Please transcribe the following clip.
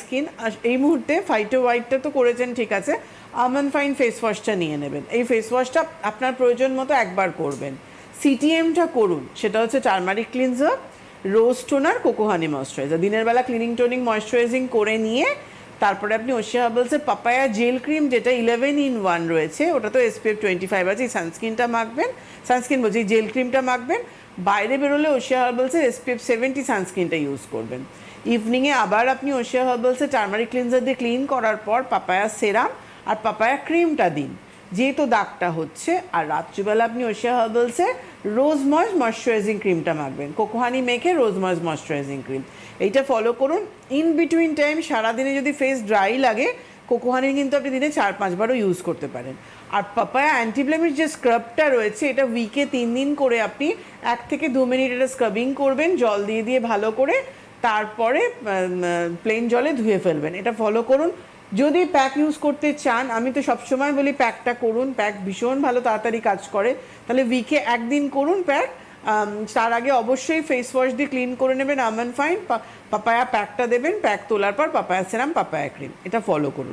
Skin এই মুহূর্তে phyto হোয়াইটটা তো করেছেন, ঠিক আছে। আমন ফাইন ফেস ওয়াশটা নিয়ে নেবেন। এই ফেস ওয়াশটা আপনার প্রয়োজন মতো একবার করবেন। সিটিএমটা করুন, সেটা হচ্ছে turmeric cleanser rose toner coco honey moisturiser দিনের বেলা ক্লিনিং টোনিং ময়শ্চারাইজিং করে নিয়ে তারপরে আপনি ওশিয়া হার্বালসের পাপায়া জেল ক্রিম যেটা ইলেভেন ইন ওয়ান রয়েছে, ওটা তো এসপিএফ টোয়েন্টি ফাইভ আছে, এই সানস্ক্রিনটা মাখবেন। সানস্ক্রিন বলছি জেল ক্রিমটা মাখবেন। বাইরে বেরোলে ওশিয়া হার্বালসের এসপিএফ সেভেন্টি সানস্ক্রিনটা ইউজ করবেন। ইভিনিংয়ে আবার আপনি ওশিয়া হার্বালসের টার্মারিক ক্লিনজার দিয়ে ক্লিন করার পর পাপায়া সেরাম আর পাপায়া ক্রিমটা দিন। যেহেতু দাগটা হচ্ছে, আর রাত্রিবেলা আপনি ওশিয়া হার্বালসে রোজ ময়েস ময়শ্চারাইজিং ক্রিমটা মাখবেন। কোকোহানি মেখে রোজ ময়েস ময়শ্চারাইজিং ক্রিম। এইটা ফলো করুন। ইন বিটুইন টাইম সারাদিনে যদি ফেস ড্রাই লাগে, কোকোহানি কিন্তু আপনি দিনে চার পাঁচবারও ইউজ করতে পারেন। আর পাপায়া অ্যান্টিব্লেমির যে স্ক্রাবটা রয়েছে, এটা উইকে তিন দিন করে আপনি এক থেকে দু মিনিট এটা স্ক্রাবিং করবেন, জল দিয়ে দিয়ে ভালো করে, তারপরে প্লেন জলে ধুয়ে ফেলবেন। এটা ফলো করুন। যদি প্যাক ইউজ করতে চান, আমি তো সবসময় বলি প্যাকটা করুন প্যাক ভীষণ ভালো তাড়াতাড়ি কাজ করে। তাহলে উইকে একদিন করুন প্যাক তার আগে অবশ্যই ফেস ওয়াশ দিয়ে ক্লিন করে নেবেন, আমন ফাইন পাপায়া প্যাকটা দেবেন প্যাক তোলার পর পাপায়া সেরাম পাপায়া ক্রিম এটা ফলো করুন।